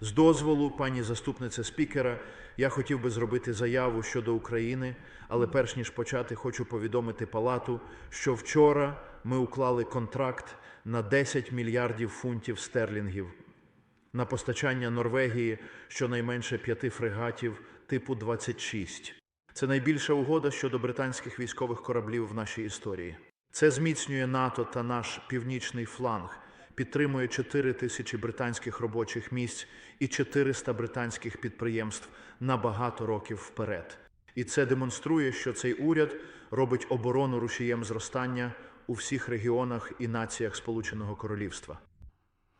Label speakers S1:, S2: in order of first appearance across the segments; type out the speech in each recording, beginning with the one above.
S1: З дозволу, пані заступнице спікера, я хотів би зробити заяву щодо України, але перш ніж почати, хочу повідомити палату, що вчора ми уклали контракт на 10 мільярдів фунтів стерлінгів на постачання Норвегії щонайменше п'яти фрегатів типу 26. Це найбільша угода щодо британських військових кораблів в нашій історії. Це зміцнює НАТО та наш північний фланг, підтримує 4 тисячі британських робочих місць і 400 британських підприємств на багато років вперед. І це демонструє, що цей уряд робить оборону рушієм зростання у всіх регіонах і націях Сполученого Королівства.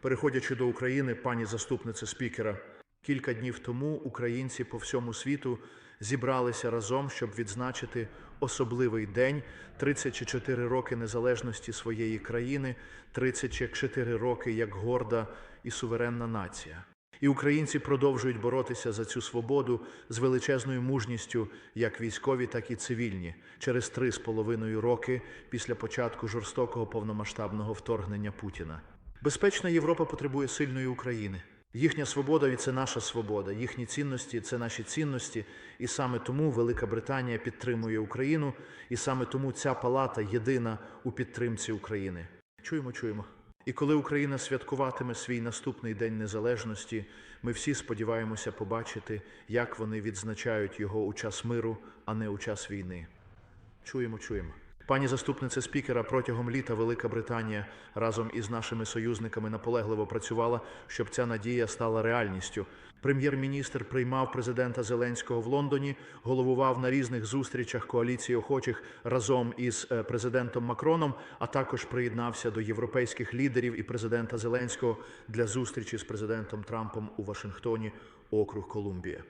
S1: Переходячи до України, пані заступнице спікера, кілька днів тому українці по всьому світу зібралися разом, щоб відзначити особливий день 34 роки незалежності своєї країни, 34 роки як горда і суверенна нація. І українці продовжують боротися за цю свободу з величезною мужністю, як військові, так і цивільні, через три з половиною роки після початку жорстокого повномасштабного вторгнення Путіна. Безпечна Європа потребує сильної України. Їхня свобода це наша свобода, їхні цінності це наші цінності, і саме тому Велика Британія підтримує Україну, і саме тому ця палата єдина у підтримці України. Чуємо, чуємо. І коли Україна святкуватиме свій наступний день незалежності, ми всі сподіваємося побачити, як вони відзначають його у час миру, а не у час війни. Чуємо, чуємо. Пані заступнице спікера, протягом літа Велика Британія разом із нашими союзниками наполегливо працювала, щоб ця надія стала реальністю. Прем'єр-міністр приймав президента Зеленського в Лондоні, головував на різних зустрічах коаліції охочих разом із е, президентом Макроном, а також приєднався до європейських лідерів і президента Зеленського для зустрічі з президентом Трампом у Вашингтоні, округ Колумбія.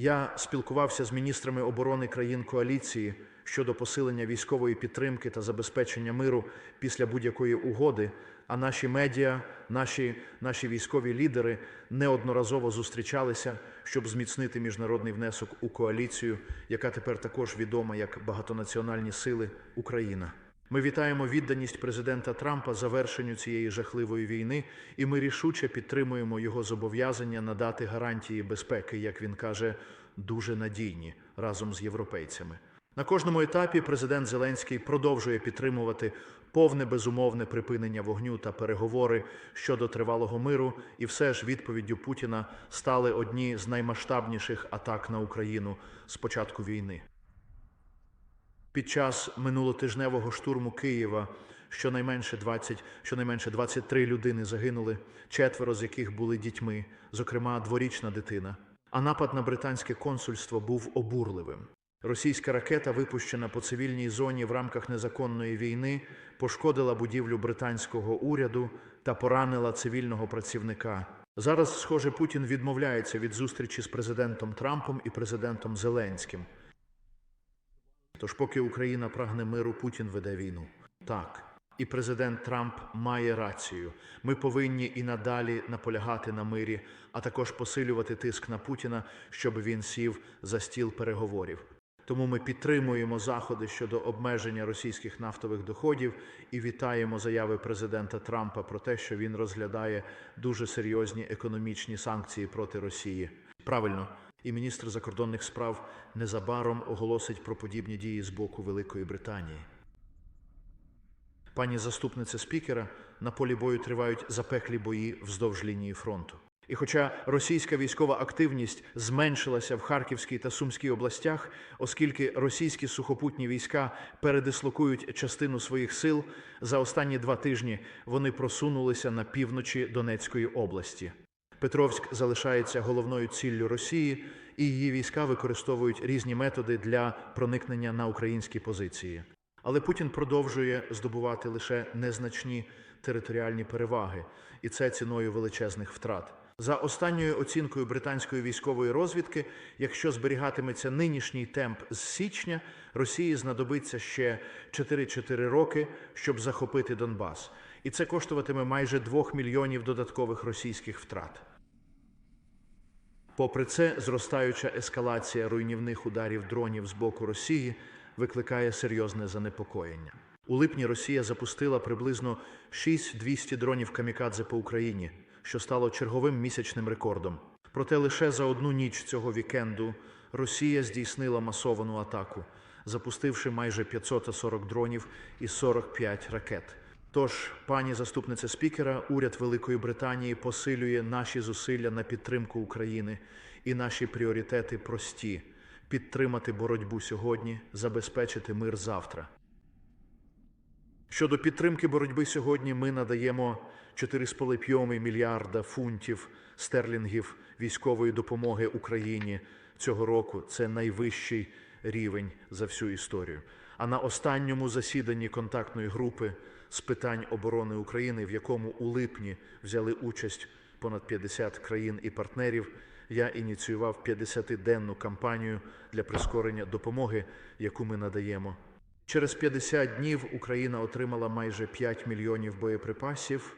S1: Я спілкувався з міністрами оборони країн коаліції щодо посилення військової підтримки та забезпечення миру після будь-якої угоди. А наші медіа, наші, наші військові лідери неодноразово зустрічалися, щоб зміцнити міжнародний внесок у коаліцію, яка тепер також відома як багатонаціональні сили Україна. Ми вітаємо відданість президента Трампа завершенню цієї жахливої війни, і ми рішуче підтримуємо його зобов'язання надати гарантії безпеки, як він каже, дуже надійні разом з європейцями. На кожному етапі президент Зеленський продовжує підтримувати повне безумовне припинення вогню та переговори щодо тривалого миру, і все ж відповіддю Путіна стали одні з наймасштабніших атак на Україну з початку війни. Під час минулотижневого штурму Києва щонайменше 20, щонайменше 23 людини загинули, четверо з яких були дітьми, зокрема дворічна дитина. А напад на британське консульство був обурливим. Російська ракета, випущена по цивільній зоні в рамках незаконної війни, пошкодила будівлю британського уряду та поранила цивільного працівника. Зараз, схоже, Путін відмовляється від зустрічі з президентом Трампом і президентом Зеленським. Тож, поки Україна прагне миру, Путін веде війну. Так. І президент Трамп має рацію. Ми повинні і надалі наполягати на мирі, а також посилювати тиск на Путіна, щоб він сів за стіл переговорів. Тому ми підтримуємо заходи щодо обмеження російських нафтових доходів і вітаємо заяви президента Трампа про те, що він розглядає дуже серйозні економічні санкції проти Росії. Правильно, і міністр закордонних справ незабаром оголосить про подібні дії з боку Великої Британії. Пані заступниця спікера, на полі бою тривають запеклі бої вздовж лінії фронту. І хоча російська військова активність зменшилася в Харківській та Сумській областях, оскільки російські сухопутні війська передислокують частину своїх сил, за останні два тижні вони просунулися на півночі Донецької області. Петровськ залишається головною ціллю Росії, і її війська використовують різні методи для проникнення на українські позиції. Але Путін продовжує здобувати лише незначні територіальні переваги, і це ціною величезних втрат. За останньою оцінкою британської військової розвідки, якщо зберігатиметься нинішній темп з січня, Росії знадобиться ще 4-4 роки, щоб захопити Донбас. І це коштуватиме майже 2 мільйонів додаткових російських втрат. Попри це, зростаюча ескалація руйнівних ударів дронів з боку Росії викликає серйозне занепокоєння. У липні Росія запустила приблизно 6-200 дронів камікадзе по Україні, що стало черговим місячним рекордом. Проте лише за одну ніч цього вікенду Росія здійснила масовану атаку, запустивши майже 540 дронів і 45 ракет. Тож, пані заступниця спікера, уряд Великої Британії посилює наші зусилля на підтримку України, і наші пріоритети прості: підтримати боротьбу сьогодні, забезпечити мир завтра. Щодо підтримки боротьби сьогодні, ми надаємо 4,5 мільярда фунтів стерлінгів військової допомоги Україні цього року. Це найвищий рівень за всю історію. А на останньому засіданні контактної групи з питань оборони України, в якому у липні взяли участь понад 50 країн і партнерів, я ініціював 50-денну кампанію для прискорення допомоги, яку ми надаємо. Через 50 днів Україна отримала майже 5 мільйонів боєприпасів,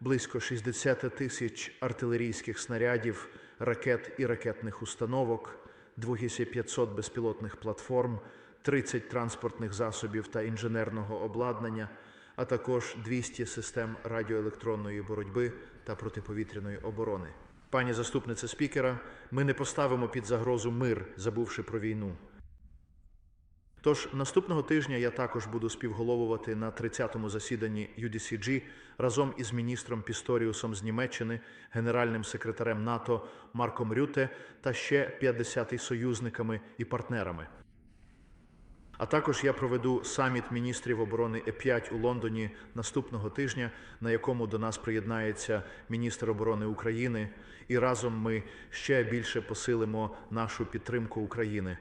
S1: близько 60 тисяч артилерійських снарядів, ракет і ракетних установок, 2500 безпілотних платформ, 30 транспортних засобів та інженерного обладнання, а також 200 систем радіоелектронної боротьби та протиповітряної оборони. Пані заступниця спікера, ми не поставимо під загрозу мир, забувши про війну. Тож наступного тижня я також буду співголовувати на 30-му засіданні UDCG разом із міністром Пісторіусом з Німеччини, генеральним секретарем НАТО Марком Рюте та ще 50 союзниками і партнерами. А також я проведу саміт міністрів оборони Е5 у Лондоні наступного тижня, на якому до нас приєднається міністр оборони України, і разом ми ще більше посилимо нашу підтримку України.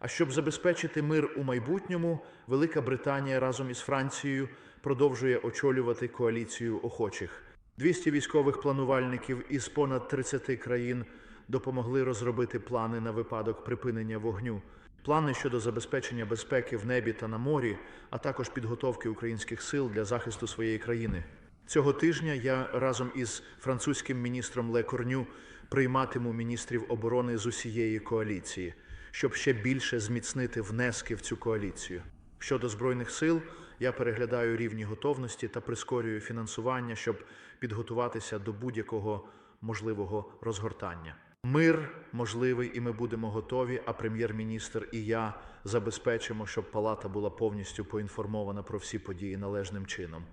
S1: А щоб забезпечити мир у майбутньому, Велика Британія разом із Францією продовжує очолювати коаліцію охочих. 200 військових планувальників із понад 30 країн допомогли розробити плани на випадок припинення вогню, плани щодо забезпечення безпеки в небі та на морі, а також підготовки українських сил для захисту своєї країни. Цього тижня я разом із французьким міністром Ле Корню прийматиму міністрів оборони з усієї коаліції, щоб ще більше зміцнити внески в цю коаліцію. Щодо збройних сил, я переглядаю рівні готовності та прискорюю фінансування, щоб підготуватися до будь-якого можливого розгортання. Мир можливий, і ми будемо готові. А прем'єр-міністр і я забезпечимо, щоб палата була повністю поінформована про всі події належним чином.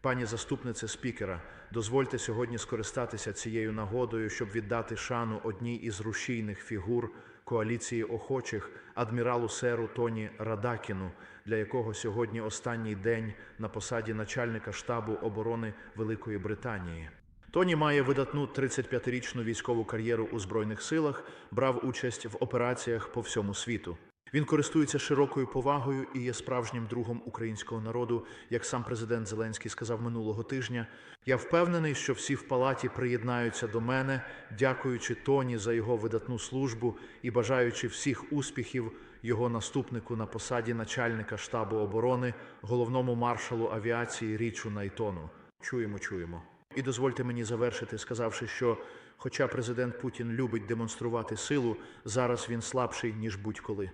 S1: Пані заступнице спікера, дозвольте сьогодні скористатися цією нагодою, щоб віддати шану одній із рушійних фігур коаліції охочих адміралу серу Тоні Радакіну, для якого сьогодні останній день на посаді начальника штабу оборони Великої Британії. Тоні має видатну 35-річну військову кар'єру у збройних силах, брав участь в операціях по всьому світу. Він користується широкою повагою і є справжнім другом українського народу, як сам президент Зеленський сказав минулого тижня. Я впевнений, що всі в палаті приєднаються до мене, дякуючи Тоні за його видатну службу і бажаючи всіх успіхів його наступнику на посаді начальника штабу оборони, головному маршалу авіації Річу Найтону. Чуємо, чуємо. І дозвольте мені завершити, сказавши, що, хоча президент Путін любить демонструвати силу, зараз він слабший ніж будь-коли.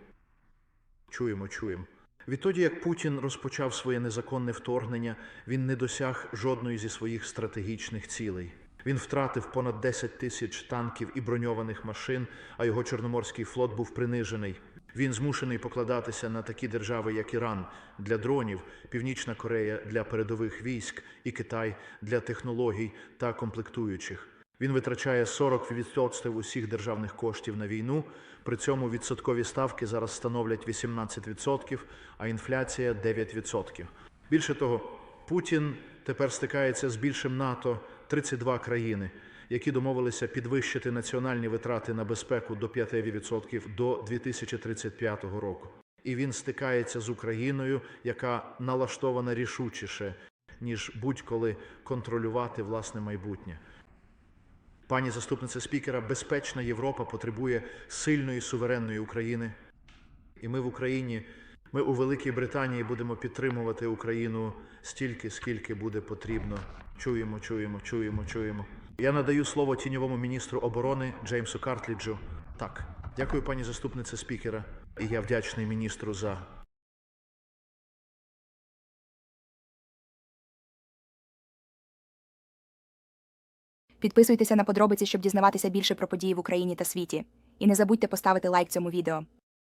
S1: Чуємо, чуємо. Відтоді, як Путін розпочав своє незаконне вторгнення, він не досяг жодної зі своїх стратегічних цілей. Він втратив понад 10 тисяч танків і броньованих машин, а його Чорноморський флот був принижений. Він змушений покладатися на такі держави, як Іран для дронів, Північна Корея для передових військ і Китай для технологій та комплектуючих. Він витрачає 40% усіх державних коштів на війну. При цьому відсоткові ставки зараз становлять 18%, а інфляція 9%. Більше того, Путін тепер стикається з більшим НАТО 32 країни, які домовилися підвищити національні витрати на безпеку до 5% до 2035 року. І він стикається з Україною, яка налаштована рішучіше, ніж будь-коли контролювати власне майбутнє. Пані заступниця спікера, безпечна Європа потребує сильної суверенної України. І ми в Україні, ми у Великій Британії будемо підтримувати Україну стільки, скільки буде потрібно. Чуємо, чуємо, чуємо, чуємо. Я надаю слово тіньовому міністру оборони Джеймсу Картліджу. Так, дякую, пані заступниця спікера. І я вдячний міністру за
S2: Підписуйтеся на подробиці, щоб дізнаватися більше про події в Україні та світі. І не забудьте поставити лайк цьому відео.